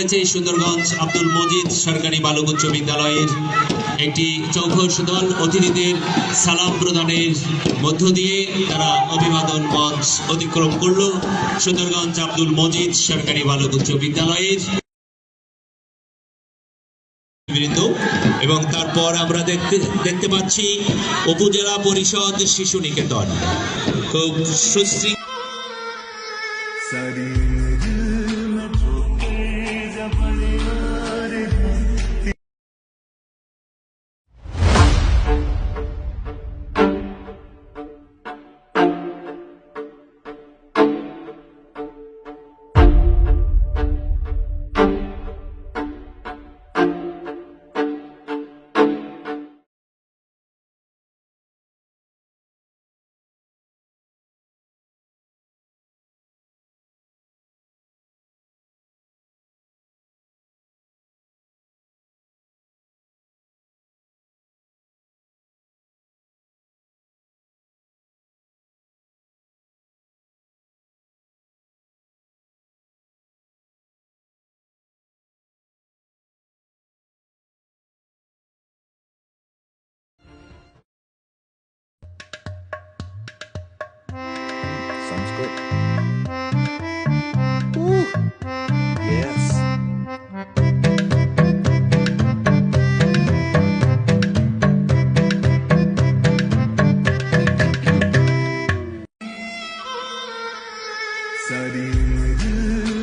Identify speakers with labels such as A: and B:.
A: রয়েছে
B: সুন্দরগঞ্জ আব্দুল মজিদ সরকারি বালক উচ্চ বিদ্যালয়ের একটি দল অতিথিদের সালাম প্রদানের মধ্য দিয়ে তারা অভিবাদন মঞ্চ অতিক্রম করল। সুন্দরগঞ্জ আব্দুল মজিদ সরকারি বালক উচ্চ বিদ্যালয়ের এবং তারপর আমরা দেখতে দেখতে পাচ্ছি উপজেলা পরিষদ শিশু নিকেতন। খুব
C: Sari 在你每日